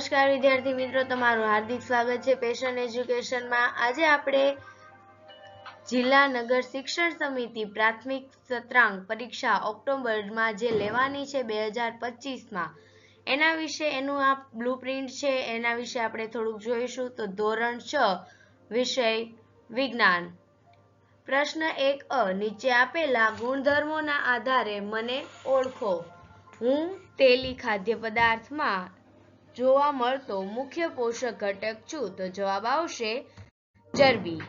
નમસ્કાર, વિદ્યાર્થી મિત્રો. તમારું હાર્દિક સ્વાગત છે પેશન એજ્યુકેશનમાં આજે આપણે જિલ્લા નગર શિક્ષણ સમિતિ પ્રાથમિક સત્રાંક પરીક્ષા ઓક્ટોબરમાં જે લેવાની છે બે હજાર પચીસમાં, એના વિશે એનું આ બ્લુપ્રિન્ટ છે, એના વિશે આપણે થોડુંક જોઈશું. તો ધોરણ છ, વિષય વિજ્ઞાન. પ્રશ્ન એક અ, નીચે આપેલા ગુણધર્મોના આધારે મને ઓળખો. હું તેલી ખાદ્ય પદાર્થમાં જોવા મળતો મુખ્ય પોષક ઘટક છું, તો જવાબ આવશે ચરબી.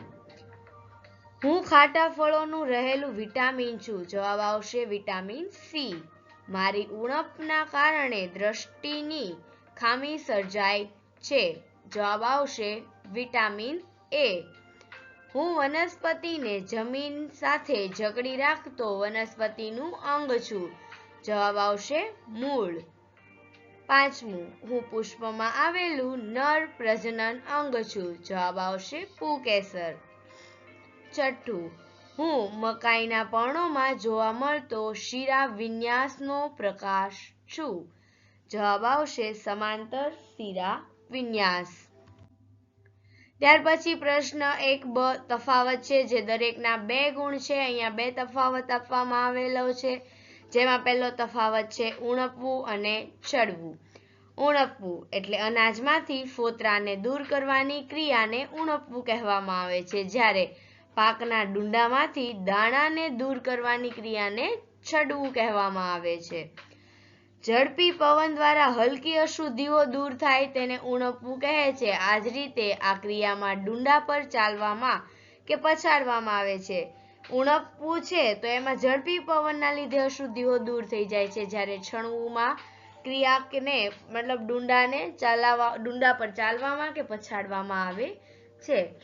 હું ખાટા ફળોનું રહેલું વિટામિન છું, જવાબ આવશે વિટામિન સી. મારી ઉણપના કારણે દ્રષ્ટિની ખામી સર્જાય છે, જવાબ આવશે વિટામિન એ. હું વનસ્પતિને જમીન સાથે જકડી રાખતો વનસ્પતિનું અંગ છું, જવાબ આવશે મૂળ. પાંચમું, હું પુષ્પમાં આવેલું નર પ્રજનન અંગ છું. જવાબ આવશે પુકેસર. છઠ્ઠું, હું મકાઈના પર્ણોમાં જોવા મળતો શિરા વિન્યાસનો પ્રકાશ છું. જવાબ આવશે સમાંતર શિરા વિન્યાસ. ત્યાર પછી પ્રશ્ન એક બ તફાવત છે, જે દરેકના બે ગુણ છે. અહીંયા બે તફાવત આપવામાં આવેલો છે. જેમાં પહેલો તફાવત છે ઉણપવું અને ચડવું. ઉણપવું એટલે અનાજમાંથી ફોતરાને દૂર કરવાની ક્રિયાને ઉણપવું કહેવામાં આવે છે. જ્યારે પાકના ડુંડામાંથી દાણાને દૂર કરવાની ક્રિયાને છડવું કહેવામાં આવે છે. ઝડપી પવન દ્વારા હલકી અશુદ્ધિઓ દૂર થાય તેને ઉણપવું કહે છે. આ જ રીતે આ ક્રિયામાં ડુંડા પર ચાલવામાં કે પછાડવામાં આવે છે. ઉણપવું છે, તો એમાં ઝડપી પવનના લીધે અશુદ્ધિઓ દૂર થઈ જાય છે. જ્યારે છણવુંમાં ક્રિયાકને, મતલબ ડુંડાને ચાલવા, ડુંડા પર ચાલવામાં કે પછાડવામાં આવે છે.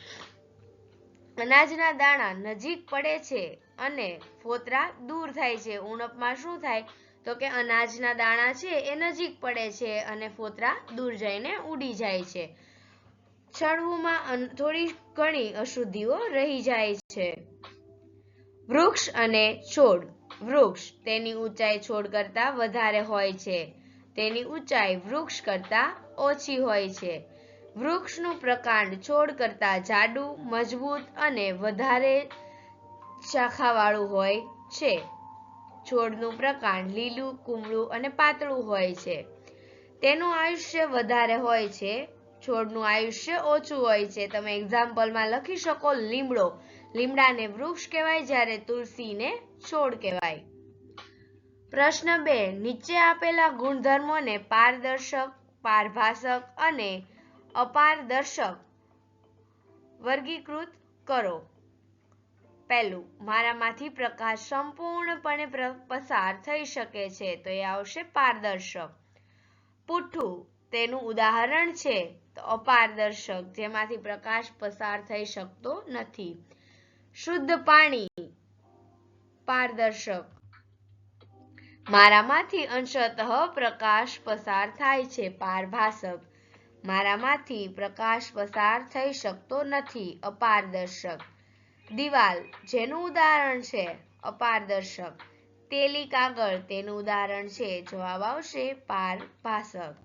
અનાજના દાણા નજીક પડે છે અને ફોતરા દૂર થાય છે. ઉણપમાં શું થાય? તો કે અનાજના દાણા છે એ નજીક પડે છે અને ફોતરા દૂર જઈને ઉડી જાય છે. છણવુંમાં થોડી ઘણી અશુદ્ધિઓ રહી જાય છે. વૃક્ષ અને છોડ. વૃક્ષ તેની ઊંચાઈ છોડ કરતા વધારે હોય છે. તેની ઊંચાઈ વૃક્ષ કરતા ઓછી હોય છે. વૃક્ષનું પ્રકાંડ છોડ કરતા જાડું, મજબૂત અને વધારે શાખાવાળું હોય છે. છોડનું પ્રકાંડ લીલું, કુમળું અને પાતળું હોય છે. તેનું આયુષ્ય વધારે હોય છે. છોડનું આયુષ્ય ઓછું હોય છે. તમે એક્ઝામ્પલમાં લખી શકો લીમડો. લીમડાને વૃક્ષ કહેવાય, જ્યારે તુલસીને છોડ કહેવાય. પ્રશ્ન બે, નીચે આપેલા ગુણધર્મોને પારદર્શક પારભાષક અને અપારદર્શક વર્ગીકૃત કરો. પહેલું, મારામાંથી પ્રકાશ સંપૂર્ણપણે પસાર થઈ શકે છે, તો એ આવશે પારદર્શક. પુઠ્ઠું, તેનું ઉદાહરણ છે, તો અપારદર્શક, જેમાંથી પ્રકાશ પસાર થઈ શકતો નથી. શુદ્ધ પાણી. પારદર્શક. મારામાંથી અંશતઃ પ્રકાશ પસાર થાય છે, પારભાસક. મારામાંથી પ્રકાશ પસાર થઈ શકતો નથી, અપારદર્શક. દિવાલ જેનું ઉદાહરણ છે, અપારદર્શક. તેલી કાગળ તેનું ઉદાહરણ છે, જવાબ આવશે પારભાસક.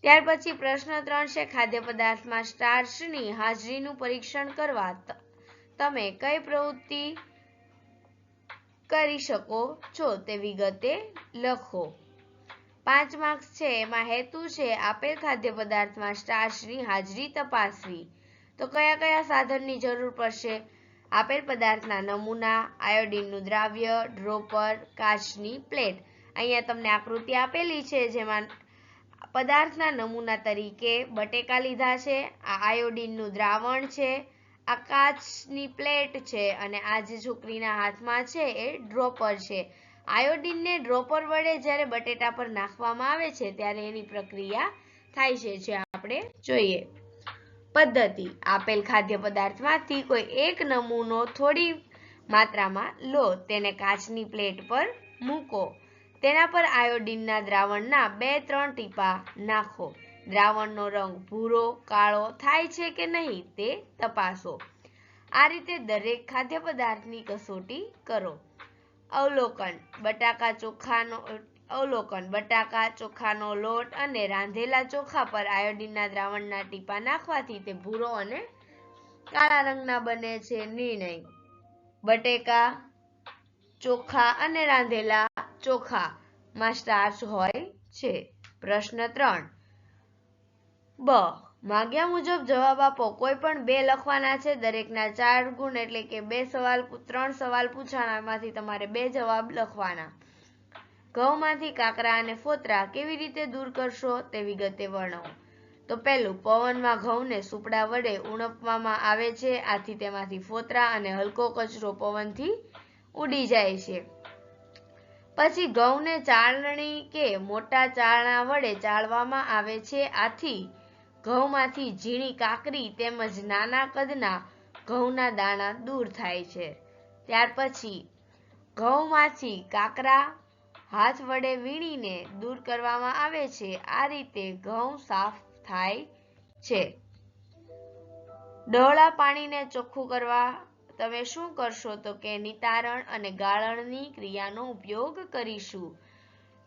ત્યાર પછી પ્રશ્ન ત્રણ છે, ખાદ્ય પદાર્થમાં સ્ટાર્ચની હાજરીનું પરીક્ષણ કરવા. તમે કઈ પ્રવૃત્તિ કરી શકો છો તે વિગતે લખો. પાંચ માર્ક્સ છે, એમાં હેતુ છે, આપેલ ખાદ્ય પદાર્થમાં સ્ટાર્ચની હાજરી તપાસવી. તો કયા કયા સાધનની જરૂર પડશે? આપેલ પદાર્થના નમૂના, આયોડીનનું દ્રાવ્ય, ડ્રોપર, કાચની પ્લેટ. અહીંયા તમને આકૃતિ આપેલી છે, જેમાં પદાર્થના નમૂના તરીકે બટેકા લીધા છે, આ આયોડીનનું દ્રાવણ છે આ કાચની પ્લેટ છે અને આ જે છોકરીના હાથમાં છે એ ડ્રોપર છે. આયોડીનને ડ્રોપર વડે જ્યારે બટેટા પર નાખવામાં આવે છે ત્યારે એની પ્રક્રિયા થાય છે, જે આપણે જોઈએ. પદ્ધતિ. આપેલ ખાદ્ય પદાર્થમાંથી કોઈ એક નમૂનો થોડી માત્રામાં લો, તેને કાચની પ્લેટ પર મૂકો. તેના પર આયોડીનના દ્રાવણના બે ત્રણ ટીપા નાખો. દ્રાવણનો રંગ ભૂરો, કાળો થાય છે કે નહીં તે તપાસો. આ રીતે દરેક ખાદ્ય પદાર્થની કસોટી કરો. અવલોકન, બટાકા ચોખાનો, અવલોકન, બટાકા ચોખાનો લોટ અને રાંધેલા ચોખા પર આયોડીનના દ્રાવણના ટીપા નાખવાથી તે ભૂરો અને કાળા રંગના બને છે નિર્ણય. બટેકા ચોખા અને રાંધેલા ચોખામાં સ્ટાર્ચ હોય છે. પ્રશ્ન ત્રણ બ. માગ્યા મુજબ જવાબ આપો. કોઈ પણ બે લખવાના છે, દરેકના ચાર ગુણ એટલે કે બે સવાલ ત્રણ સવાલ પૂછાણામાંથી તમારે બે જવાબ લખવાના. ઘઉંમાંથી કાકરા અને ફોતરા કેવી રીતે દૂર કરશો તે વિગતે વર્ણવો. તો પહેલું, પવનમાં ઘઉંને સુપડા વડે ઉણપવામાં આવે છે, આથી તેમાંથી ફોતરા અને હલકો કચરો પવનથી ઉડી જાય છે. પછી ઘઉંને ચાળણી કે મોટા ચાળણા વડે ચાળવામાં આવે છે, આથી ઘઉંમાંથી ઝીણી કાકરી તેમજ નાના કદના ઘઉંના દાણા દૂર થાય છે. ત્યાર પછી ઘઉંમાંથી કાકરા હાથ વડે વીણીને દૂર કરવામાં આવે છે. આ રીતે ઘઉં સાફ થાય છે. ડહોળા પાણીને ચોખ્ખું કરવા તમે શું કરશો તો કે નિતારણ અને ગાળણની ક્રિયાનો ઉપયોગ કરીશું.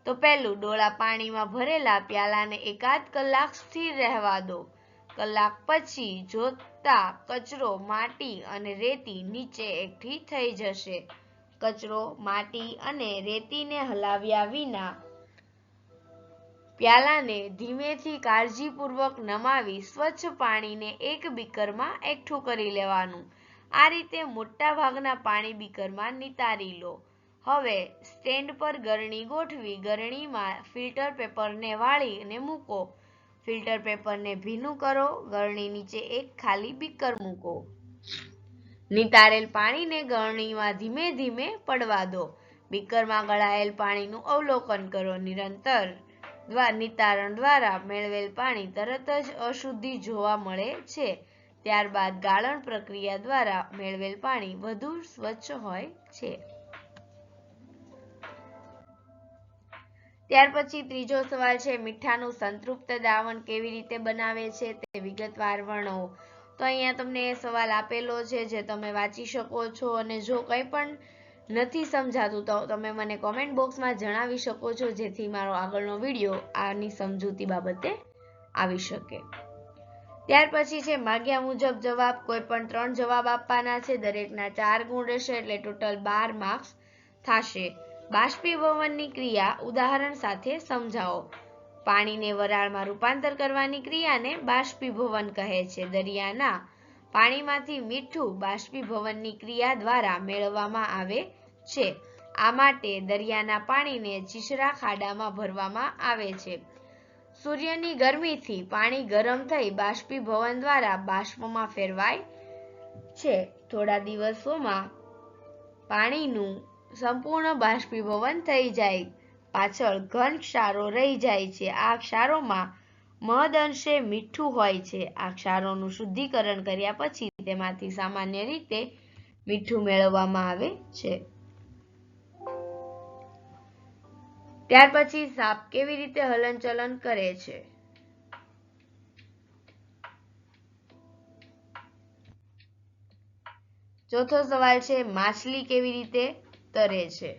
તો પહેલું ડોળા પાણીમાં ભરેલા પ્યાલાને એકાદ કલાક સ્થિર રહેવા દો. કલાક પછી જોતા કચરો માટી અને રેતી નીચે એકઠી થઈ જશે. કચરો માટી અને રેતીને હલાવ્યા વિના પ્યાલાને ધીમેથી કાળજીપૂર્વક નમાવી સ્વચ્છ પાણીને એક બીકરમાં એકઠું કરી લેવાનું. આ રીતે મોટા ભાગના પાણી બીકરમાં નિતારી લો. હવે સ્ટેન્ડ પર ગરણી ગોઠવી ગરણીમાં ફિલ્ટર પેપરને વાળીને મૂકો. ફિલ્ટર પેપરને ભીનું કરો, ગરણી નીચે એક ખાલી બીકર મૂકો. નિતારેલ પાણીને ગરણીમાં ધીમે ધીમે પડવા દો. બીકરમાં ગળાયેલ પાણીનું અવલોકન કરો નિરંતર. નિતારણ દ્વારા મેળવેલ પાણી તરત જ અશુદ્ધિ જોવા મળે છે. ત્યારબાદ ગાળણ પ્રક્રિયા દ્વારા મેળવેલ પાણી વધુ સ્વચ્છ હોય છે. ત્યાર પછી ત્રીજો સવાલ છે, મીઠાનું સંતૃપ્ત દ્રાવણ કેવી રીતે બનાવે છે તે વિગતવાર વર્ણવો. તો અહીંયા તમને સવાલ આપેલો છે જે તમે વાંચી શકો છો અને જો કંઈ પણ નથી સમજાતું, તો તમે મને કોમેન્ટ બોક્સમાં જણાવી શકો છો, જેથી મારો આગળનો વીડિયો આની સમજૂતી બાબતે આવી શકે. ત્યાર પછી છે, માગ્યા મુજબ જવાબ, કોઈ પણ ત્રણ જવાબ આપવાના છે, દરેકના ચાર ગુણ રહેશે એટલે ટોટલ બાર માર્ક્સ થશે. બાષ્પીભવનની ક્રિયા ઉદાહરણ સાથે સમજાવો. પાણીને વરાળમાં રૂપાંતર કરવાની ક્રિયાને બાષ્પીભવન કહે છે. દરિયાના પાણીમાંથી મીઠું બાષ્પીભવનની ક્રિયા દ્વારા મેળવવામાં આવે છે. આ માટે દરિયાના પાણીને ચીસરા ખાડામાં ભરવામાં આવે છે. સૂર્યની ગરમીથી પાણી ગરમ થઈ બાષ્પીભવન દ્વારા બાષ્પમાં ફેરવાય છે. થોડા દિવસોમાં પાણીનું સંપૂર્ણ બાષ્પીભવન થઈ જાય. પાછળ ઘન ક્ષારો રહી જાય છે. આ ક્ષારોમાં મહદ અંશે મીઠું હોય છે. આ ક્ષારોનું શુદ્ધિકરણ કર્યા પછી તેમાંથી સામાન્ય રીતે મીઠું મેળવવામાં આવે છે. ત્યાર પછી સાપ કેવી રીતે હલનચલન કરે છે? ચોથો સવાલ છે, માછલી કેવી રીતે તરે છે.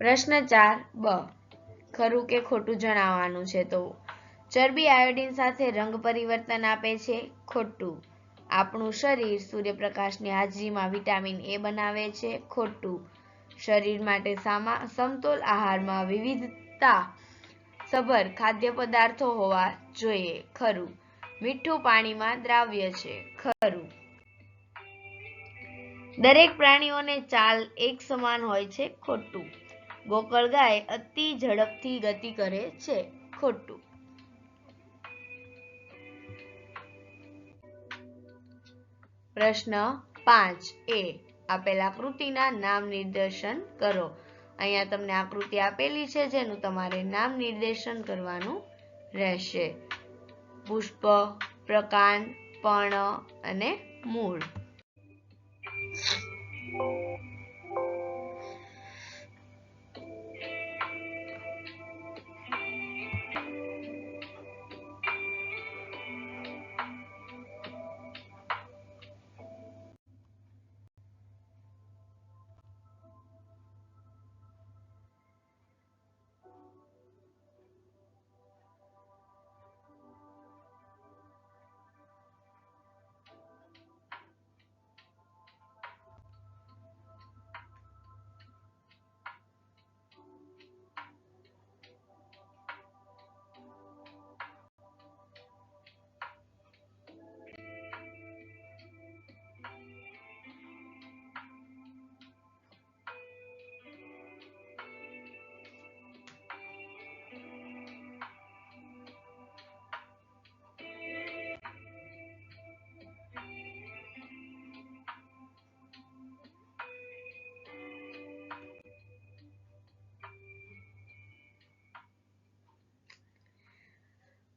પ્રશ્ન ચાર, બ. ખરું કે ખોટું જણાવવાનું છે તો? ચરબી આયોડીન સાથે રંગ પરિવર્તન આપે છે, ખોટું. આપણું શરીર સૂર્યપ્રકાશની હાજરીમાં વિટામિન એ બનાવે છે, ખોટું. શરીર માટે સામા, સમતોલ આહારમાં વિવિધતા સભર ખાદ્ય પદાર્થો હોવા જોઈએ. ખરું. મીઠું પાણીમાં દ્રાવ્ય છે. ખરું. દરેક પ્રાણીઓને ચાલ એક સમાન હોય છે. ખોટું. ગોકળ ગાય અતિ ઝડપથી ગતિ કરે છે. ખોટું. પ્રશ્ન પાંચ એ આપેલ આકૃતિના નામ નિર્દેશન કરો. અહીંયા તમને આકૃતિ આપેલી છે, જેનું તમારે નામ નિર્દેશન કરવાનું રહેશે. પુષ્પ, પ્રકાંડ, પર્ણ અને મૂળ.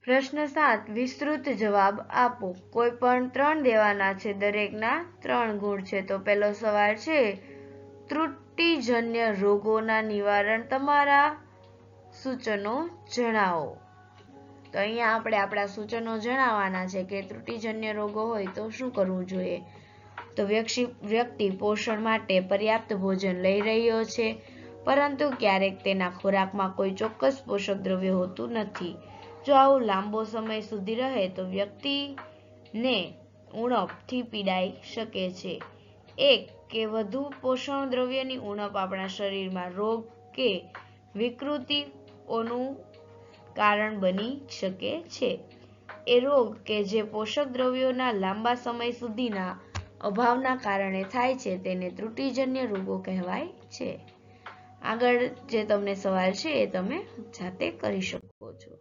પ્રશ્ન સાત, વિસ્તૃત જવાબ આપો. કોઈ પણ ત્રણ દેવાના છે, દરેકના ત્રણ ગુણ છે. તો પહેલો સવાલ છે, ત્રુટિજન્ય રોગોના નિવારણ તમારા સૂચનો જણાવો. તો અહીંયા આપણે આપણા સૂચનો જણાવવાના છે કે ત્રુટિજન્ય રોગો હોય તો શું કરવું જોઈએ? તો વ્યક્તિ વ્યક્તિ પોષણ માટે પર્યાપ્ત ભોજન લઈ રહ્યો છે, પરંતુ ક્યારેક તેના ખોરાકમાં કોઈ ચોક્કસ પોષક દ્રવ્ય હોતું નથી. જો આવું લાંબો સમય સુધી રહે તો વ્યક્તિને ઉણપથી પીડાઈ શકે છે. એક કે વધુ પોષણ દ્રવ્યની ઉણપ આપણા શરીરમાં રોગ કે વિકૃતિઓનું કારણ બની શકે છે. એ રોગ કે જે પોષક દ્રવ્યોના લાંબા સમય સુધીના અભાવના કારણે થાય છે તેને ત્રુટિજન્ય રોગો કહેવાય છે. આગળ જે તમને સવાલ છે એ તમે જાતે કરી શકો છો.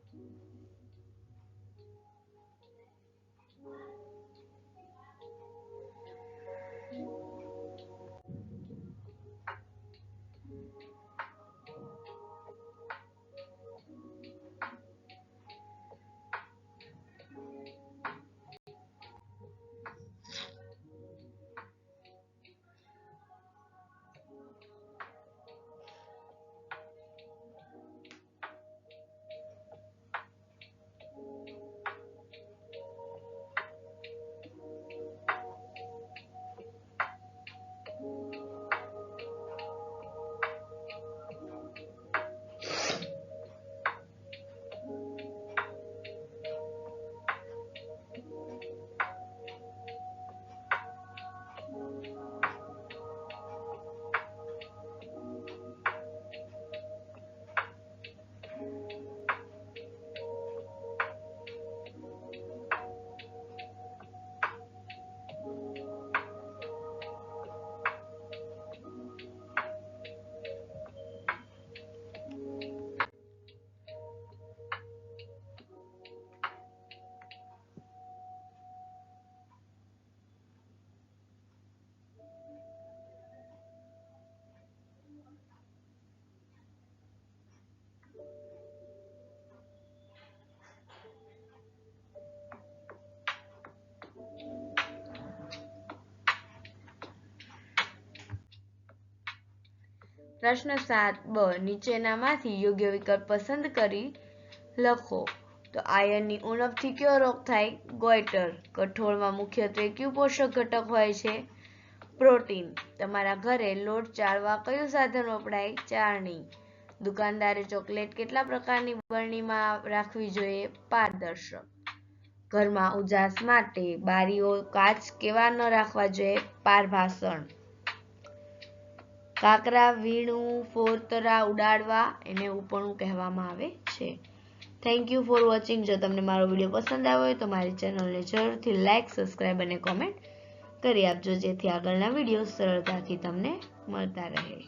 પ્રશ્ન સાત બ, નીચેનામાંથી યોગ્ય વિકલ્પ પસંદ કરી લખો. તો આયનની ઉણપથી કયો રોગ થાય? ગોઈટર. કઠોળમાં મુખ્યત્વે કયું પોષક ઘટક હોય છે? પ્રોટીન. તમારા ઘરે લોટ ચાળવા કયું સાધન વપરાય? ચાળણી. દુકાનદારે ચોકલેટ કેટલા પ્રકારની બરણીમાં રાખવી જોઈએ? પારદર્શક. ઘરમાં ઉજાસ માટે બારીઓ કાચ કેવા ન રાખવા જોઈએ? પારભાસણ. કાકરા, વીણું ફોતરા ઉડાડવા એને ઉપણું કહેવામાં આવે છે. થેન્ક યુ ફોર વોચિંગ જો તમને મારો વીડિયો પસંદ આવ્યો હોય તો મારી ચેનલને જરૂરથી લાઇક સબસ્ક્રાઇબ અને કોમેન્ટ કરી આપજો જેથી આગળના વીડિયો સરળતાથી તમને મળતા રહે.